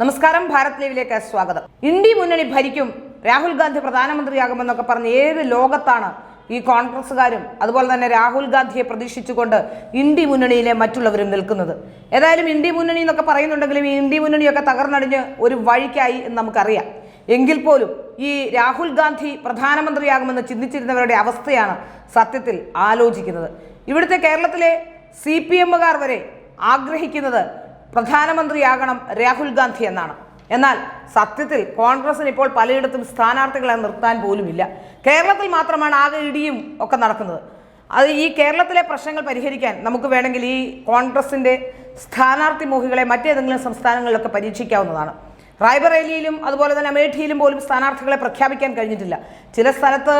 നമസ്കാരം ഭാരത് ലീവിലേക്ക് സ്വാഗതം. ഇന്ത്യ മുന്നണി ഭരിക്കും രാഹുൽ ഗാന്ധി പ്രധാനമന്ത്രിയാകുമെന്നൊക്കെ പറഞ്ഞ് ഏത് ലോകത്താണ് ഈ കോൺഗ്രസ്സുകാരും അതുപോലെ തന്നെ രാഹുൽ ഗാന്ധിയെ പ്രതീക്ഷിച്ചുകൊണ്ട് ഇന്ത്യ മുന്നണിയിലെ മറ്റുള്ളവരും നിൽക്കുന്നത്. ഏതായാലും ഇന്ത്യ മുന്നണി എന്നൊക്കെ പറയുന്നുണ്ടെങ്കിലും ഈ ഇന്ത്യ മുന്നണിയൊക്കെ തകർന്നടിഞ്ഞ് ഒരു വഴിക്കായി എന്ന് നമുക്കറിയാം. എങ്കിൽ പോലും ഈ രാഹുൽ ഗാന്ധി പ്രധാനമന്ത്രിയാകുമെന്ന് ചിന്തിച്ചിരുന്നവരുടെ അവസ്ഥയാണ് സത്യത്തിൽ ആലോചിക്കുന്നത്. ഇവിടുത്തെ കേരളത്തിലെ സി പി എമ്മുകാർ വരെ ആഗ്രഹിക്കുന്നത് പ്രധാനമന്ത്രിയാകണം രാഹുൽ ഗാന്ധി എന്നാണ്. എന്നാൽ സത്യത്തിൽ കോൺഗ്രസിന് ഇപ്പോൾ പലയിടത്തും സ്ഥാനാർത്ഥികളെ നിർത്താൻ പോലുമില്ല. കേരളത്തിൽ മാത്രമാണ് ആകെ ഇടിയും ഒക്കെ നടക്കുന്നത്. അത് ഈ കേരളത്തിലെ പ്രശ്നങ്ങൾ പരിഹരിക്കാൻ നമുക്ക് വേണമെങ്കിൽ ഈ കോൺഗ്രസിന്റെ സ്ഥാനാർത്ഥി മോഹികളെ മറ്റേതെങ്കിലും സംസ്ഥാനങ്ങളിലൊക്കെ പരീക്ഷിക്കാവുന്നതാണ്. റായ്ബറേലിയിലും അതുപോലെ തന്നെ അമേഠിയിലും പോലും സ്ഥാനാർത്ഥികളെ പ്രഖ്യാപിക്കാൻ കഴിഞ്ഞിട്ടില്ല. ചില സ്ഥലത്ത്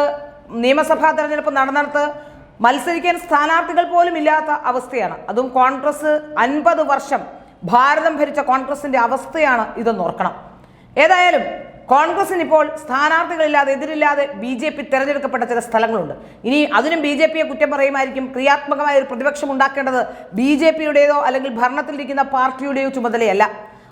നിയമസഭാ തെരഞ്ഞെടുപ്പ് നടന്നിടത്ത് മത്സരിക്കാൻ സ്ഥാനാർത്ഥികൾ പോലും ഇല്ലാത്ത അവസ്ഥയാണ്. അതും കോൺഗ്രസ് അൻപത് വർഷം ഭാരതം ഭരിച്ച കോൺഗ്രസിന്റെ അവസ്ഥയാണ് ഇതെന്ന് ഓർക്കണം. ഏതായാലും കോൺഗ്രസിന് ഇപ്പോൾ സ്ഥാനാർത്ഥികളില്ലാതെ എതിരില്ലാതെ ബി ജെ പി തെരഞ്ഞെടുക്കപ്പെട്ട ചില സ്ഥലങ്ങളുണ്ട്. ഇനി അതിനും ബി ജെ പിയെ കുറ്റം പറയുമായിരിക്കും. ക്രിയാത്മകമായ ഒരു പ്രതിപക്ഷം ഉണ്ടാക്കേണ്ടത് ബി ജെ പിയുടേതോ അല്ലെങ്കിൽ ഭരണത്തിലിരിക്കുന്ന പാർട്ടിയുടെയോ ചുമതലയല്ല.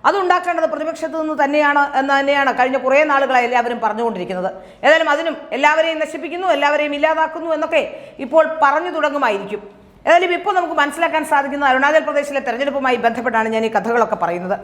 അതുണ്ടാക്കേണ്ടത് പ്രതിപക്ഷത്തു നിന്ന് തന്നെയാണ് എന്ന് തന്നെയാണ് കഴിഞ്ഞ കുറേ നാളുകളായി എല്ലാവരും പറഞ്ഞുകൊണ്ടിരിക്കുന്നത്. ഏതായാലും അതിനും എല്ലാവരെയും നശിപ്പിക്കുന്നു എല്ലാവരെയും ഇല്ലാതാക്കുന്നു എന്നൊക്കെ ഇപ്പോൾ പറഞ്ഞു തുടങ്ങുമായിരിക്കും. ഏതായാലും ഇപ്പോൾ നമുക്ക് മനസ്സിലാക്കാൻ സാധിക്കുന്ന അരുണാചൽ പ്രദേശിലെ തെരഞ്ഞെടുപ്പുമായി ബന്ധപ്പെട്ടാണ് ഞാൻ ഈ കഥകളൊക്കെ പറയുന്നത്.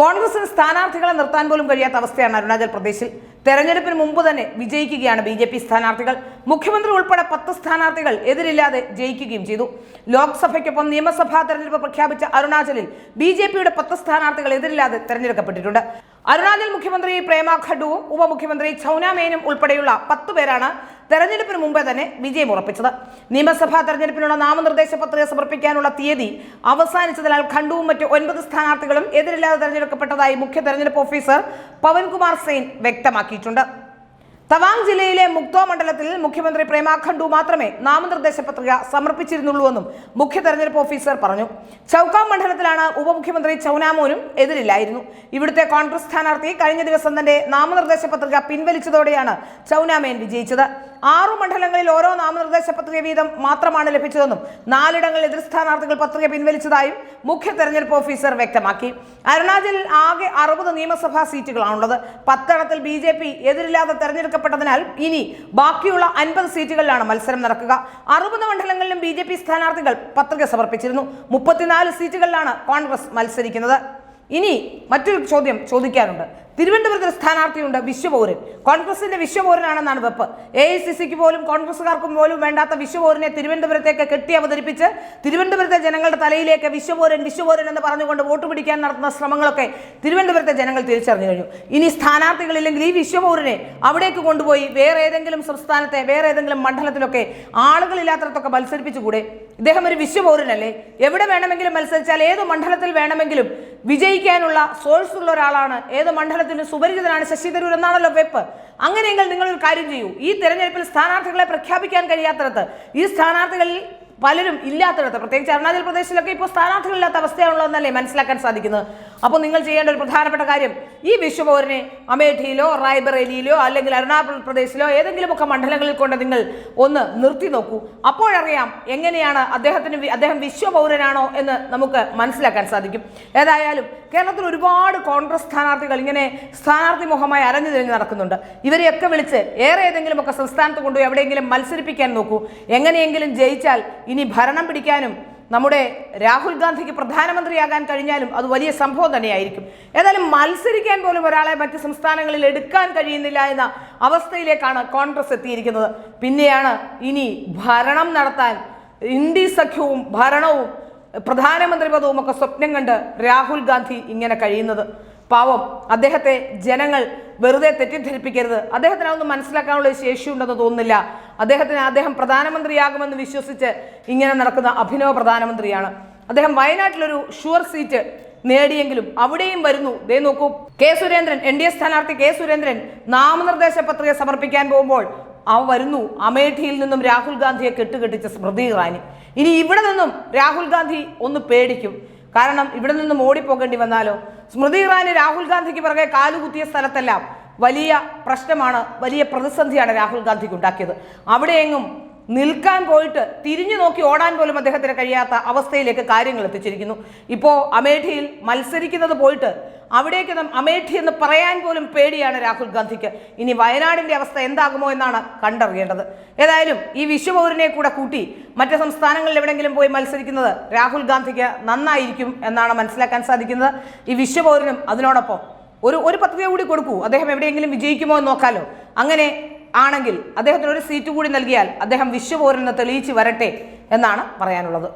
കോൺഗ്രസിന് സ്ഥാനാർത്ഥികളെ നിർത്താൻ പോലും കഴിയാത്ത അവസ്ഥയാണ് അരുണാചൽ പ്രദേശിൽ. തെരഞ്ഞെടുപ്പിന് മുമ്പ് തന്നെ വിജയിക്കുകയാണ് ബി ജെ പി സ്ഥാനാർത്ഥികൾ. മുഖ്യമന്ത്രി ഉൾപ്പെടെ പത്ത് സ്ഥാനാർത്ഥികൾ എതിരില്ലാതെ ജയിക്കുകയും ചെയ്തു. ലോക്സഭയ്ക്കൊപ്പം നിയമസഭാ തെരഞ്ഞെടുപ്പ് പ്രഖ്യാപിച്ച അരുണാചലിൽ ബി ജെ പിയുടെ പത്ത് സ്ഥാനാർത്ഥികൾ എതിരില്ലാതെ തെരഞ്ഞെടുക്കപ്പെട്ടിട്ടുണ്ട്. അരുണാചൽ മുഖ്യമന്ത്രി പ്രേമ ഖഡുവും ഉപമുഖ്യമന്ത്രി ചൌനാമേനും മേനും ഉൾപ്പെടെയുള്ള പത്ത് പേരാണ് തെരഞ്ഞെടുപ്പിന് മുമ്പേ തന്നെ വിജയം ഉറപ്പിച്ചത്. നിയമസഭാ തെരഞ്ഞെടുപ്പിനുള്ള നാമനിർദ്ദേശ പത്രിക സമർപ്പിക്കാനുള്ള തീയതി അവസാനിച്ചതിനാൽ ഖണ്ഡുവും മറ്റ് ഒൻപത് സ്ഥാനാർത്ഥികളും എതിരില്ലാതെ തെരഞ്ഞെടുക്കപ്പെട്ടതായി മുഖ്യ തെരഞ്ഞെടുപ്പ് ഓഫീസർ പവൻകുമാർ സെയിൻ വ്യക്തമാക്കിയിട്ടുണ്ട്. തവാങ് ജില്ലയിലെ മുക്തോ മണ്ഡലത്തിൽ മുഖ്യമന്ത്രി പ്രേമാഖണ്ഡു മാത്രമേ നാമനിർദ്ദേശ പത്രിക സമർപ്പിച്ചിരുന്നുള്ളൂവെന്നും മുഖ്യ തെരഞ്ഞെടുപ്പ് ഓഫീസർ പറഞ്ഞു. ചൌക്കാം മണ്ഡലത്തിലാണ് ഉപമുഖ്യമന്ത്രി ചൌനാമോനും എതിരില്ലായിരുന്നു. ഇവിടുത്തെ കോൺഗ്രസ് സ്ഥാനാർത്ഥി കഴിഞ്ഞ ദിവസം തന്റെ നാമനിർദ്ദേശ പത്രിക പിൻവലിച്ചതോടെയാണ് ചൌനാമേൻ വിജയിച്ചത്. ആറു മണ്ഡലങ്ങളിൽ ഓരോ നാമനിർദ്ദേശ പത്രിക വീതം മാത്രമാണ് ലഭിച്ചതെന്നും നാലിടങ്ങളിൽ എതിർ സ്ഥാനാർത്ഥികൾ പത്രിക പിൻവലിച്ചതായും മുഖ്യ തെരഞ്ഞെടുപ്പ് ഓഫീസർ വ്യക്തമാക്കി. അരുണാചലിൽ ആകെ അറുപത് നിയമസഭാ സീറ്റുകളാണുള്ളത്. പത്തെണ്ണത്തിൽ ബി ജെ പി എതിരില്ലാതെ തെരഞ്ഞെടുക്കപ്പെട്ടതിനാൽ ഇനി ബാക്കിയുള്ള അൻപത് സീറ്റുകളിലാണ് മത്സരം നടക്കുക. അറുപത് മണ്ഡലങ്ങളിലും ബി ജെ പി സ്ഥാനാർത്ഥികൾ പത്രിക സമർപ്പിച്ചിരുന്നു. മുപ്പത്തിനാല് സീറ്റുകളിലാണ് കോൺഗ്രസ് മത്സരിക്കുന്നത്. ഇനി മറ്റൊരു ചോദ്യം ചോദിക്കാനുണ്ട്. തിരുവനന്തപുരത്ത് സ്ഥാനാർത്ഥിയുണ്ട് വിശ്വപൗരൻ. കോൺഗ്രസിന്റെ വിശ്വപൗരനാണെന്നാണ് വെപ്പ്. എ ഐ സി സിക്ക് പോലും കോൺഗ്രസുകാർക്കും പോലും വേണ്ടാത്ത വിശ്വപൗരനെ തിരുവനന്തപുരത്തേക്ക് കെട്ടി അവതരിപ്പിച്ച് തിരുവനന്തപുരത്തെ ജനങ്ങളുടെ തലയിലേക്ക് വിശ്വപൗരൻ വിശ്വപൗരൻ എന്ന് പറഞ്ഞുകൊണ്ട് വോട്ട് പിടിക്കാൻ നടത്തുന്ന ശ്രമങ്ങളൊക്കെ തിരുവനന്തപുരത്തെ ജനങ്ങൾ തിരിച്ചറിഞ്ഞു കഴിഞ്ഞു. ഇനി സ്ഥാനാർത്ഥികളില്ലെങ്കിൽ ഈ വിശ്വപൗരനെ അവിടേക്ക് കൊണ്ടുപോയി വേറെ ഏതെങ്കിലും സംസ്ഥാനത്തെ വേറെ ഏതെങ്കിലും മണ്ഡലത്തിലൊക്കെ ആളുകളില്ലാത്തടത്തൊക്കെ മത്സരിപ്പിച്ചുകൂടെ? ഇദ്ദേഹം ഒരു വിശ്വപൗരനല്ലേ? എവിടെ വേണമെങ്കിലും മത്സരിച്ചാൽ ഏത് മണ്ഡലത്തിൽ വേണമെങ്കിലും വിജയിക്കാനുള്ള സോഴ്സ് ഉള്ള ഒരാളാണ്. ഏത് മണ്ഡലത്തിലും സുപരിചിതനാണ് ശശി തരൂർ എന്നാണല്ലോ വെപ്പ്. അങ്ങനെയെങ്കിൽ നിങ്ങളൊരു കാര്യം ചെയ്യൂ. ഈ തെരഞ്ഞെടുപ്പിൽ സ്ഥാനാർത്ഥികളെ പ്രഖ്യാപിക്കാൻ കഴിയാത്തിടത്ത് ഈ സ്ഥാനാർത്ഥികളിൽ പലരും ഇല്ലാത്തിടത്ത് പ്രത്യേകിച്ച് അരുണാചൽ പ്രദേശിലൊക്കെ ഇപ്പോൾ സ്ഥാനാർത്ഥികളില്ലാത്ത അവസ്ഥയാണുള്ളതെന്നല്ലേ മനസ്സിലാക്കാൻ സാധിക്കുന്നത്? അപ്പോൾ നിങ്ങൾ ചെയ്യേണ്ട ഒരു പ്രധാനപ്പെട്ട കാര്യം ഈ വിശ്വപൗരനെ അമേഠിയിലോ റായ്ബറേലിയിലോ അല്ലെങ്കിൽ അരുണാചൽ പ്രദേശിലോ ഏതെങ്കിലുമൊക്കെ മണ്ഡലങ്ങളിൽ കൊണ്ട് നിങ്ങൾ ഒന്ന് നിർത്തി നോക്കൂ. അപ്പോഴറിയാം എങ്ങനെയാണ് അദ്ദേഹത്തിന് അദ്ദേഹം വിശ്വപൗരനാണോ എന്ന് നമുക്ക് മനസ്സിലാക്കാൻ സാധിക്കും. ഏതായാലും കേരളത്തിൽ ഒരുപാട് കോൺഗ്രസ് സ്ഥാനാർത്ഥികൾ ഇങ്ങനെ സ്ഥാനാർത്ഥി മുഖമായി അരഞ്ഞു തിരിഞ്ഞ് നടക്കുന്നുണ്ട്. ഇവരെയൊക്കെ വിളിച്ച് ഏറെ ഏതെങ്കിലുമൊക്കെ സംസ്ഥാനത്ത് കൊണ്ടുപോയി എവിടെയെങ്കിലും മത്സരിപ്പിക്കാൻ നോക്കൂ. എങ്ങനെയെങ്കിലും ജയിച്ചാൽ ഇനി ഭരണം പിടിക്കാനും നമ്മുടെ രാഹുൽ ഗാന്ധിക്ക് പ്രധാനമന്ത്രിയാകാൻ കഴിഞ്ഞാലും അത് വലിയ സംഭവം തന്നെയായിരിക്കും. ഏതായാലും മത്സരിക്കാൻ പോലും ഒരാളെ മറ്റ് സംസ്ഥാനങ്ങളിൽ എടുക്കാൻ കഴിയുന്നില്ല എന്ന അവസ്ഥയിലേക്കാണ് കോൺഗ്രസ് എത്തിയിരിക്കുന്നത്. പിന്നെയാണ് ഇനി ഭരണം നടത്താൻ ഇന്ത്യ സഖ്യവും ഭരണവും പ്രധാനമന്ത്രി പദവും ഒക്കെ സ്വപ്നം കണ്ട് രാഹുൽ ഗാന്ധി ഇങ്ങനെ കഴിയുന്നത്. പാവം അദ്ദേഹത്തെ ജനങ്ങൾ വെറുതെ തെറ്റിദ്ധരിപ്പിക്കരുത്. അദ്ദേഹത്തിന് അതൊന്നും മനസ്സിലാക്കാനുള്ള ശേഷിയുണ്ടെന്ന് തോന്നുന്നില്ല. അദ്ദേഹത്തിന് അദ്ദേഹം പ്രധാനമന്ത്രിയാകുമെന്ന് വിശ്വസിച്ച് ഇങ്ങനെ നടക്കുന്ന അഭിനവ പ്രധാനമന്ത്രിയാണ്. അദ്ദേഹം വയനാട്ടിലൊരു ഷുവർ സീറ്റ് നേടിയെങ്കിലും അവിടെയും വരുന്നു. ദേ നോക്കൂ K Surendran N D A സ്ഥാനാർത്ഥി കെ സുരേന്ദ്രൻ നാമനിർദ്ദേശ പത്രിക സമർപ്പിക്കാൻ പോകുമ്പോൾ അവ വരുന്നു. അമേഠിയിൽ നിന്നും രാഹുൽ ഗാന്ധിയെ കെട്ടുകെട്ടിച്ച സ്മൃതി ഇറാനി. ഇനി ഇവിടെ നിന്നും രാഹുൽ ഗാന്ധി ഒന്ന് പേടിക്കും. കാരണം ഇവിടെ നിന്നും ഓടിപ്പോകേണ്ടി വന്നാലോ? സ്മൃതി ഇറാനി രാഹുൽ ഗാന്ധിക്ക് പിറകെ കാലുകുത്തിയ സ്ഥലത്തെല്ലാം വലിയ പ്രശ്നമാണ് വലിയ പ്രതിസന്ധിയാണ് രാഹുൽ ഗാന്ധിക്ക് ഉണ്ടാക്കിയത് അവിടെയെങ്ങും നിൽക്കാൻ പോയിട്ട് തിരിഞ്ഞു നോക്കി ഓടാൻ പോലും അദ്ദേഹത്തിന് കഴിയാത്ത അവസ്ഥയിലേക്ക് കാര്യങ്ങൾ എത്തിച്ചിരിക്കുന്നു. ഇപ്പോൾ അമേഠിയിൽ മത്സരിക്കുന്നത് പോയിട്ട് അവിടേക്ക് അമേഠി എന്ന് പറയാൻ പോലും പേടിയാണ് രാഹുൽ ഗാന്ധിക്ക്. ഇനി വയനാടിന്റെ അവസ്ഥ എന്താകുമോ എന്നാണ് കണ്ടറിയേണ്ടത്. ഏതായാലും ഈ വിശ്വപൗരനെ കൂടെ കൂട്ടി മറ്റ് സംസ്ഥാനങ്ങളിൽ എവിടെയെങ്കിലും പോയി മത്സരിക്കുന്നത് രാഹുൽ ഗാന്ധിക്ക് നന്നായിരിക്കും എന്നാണ് മനസ്സിലാക്കാൻ സാധിക്കുന്നത്. ഈ വിശ്വപൗരനും അതിനോടൊപ്പം ഒരു ഒരു പദ്ധതി കൂടി കൊടുക്കൂ. അദ്ദേഹം എവിടെയെങ്കിലും വിജയിക്കുമോ എന്ന് നോക്കാലോ. അങ്ങനെ ആണെങ്കിൽ അദ്ദേഹത്തിന് ഒരു സീറ്റ് കൂടി നൽകിയാൽ അദ്ദേഹം വിശ്വപൗരനെന്ന് തെളിയിച്ച് വരട്ടെ എന്നാണ് പറയാനുള്ളത്.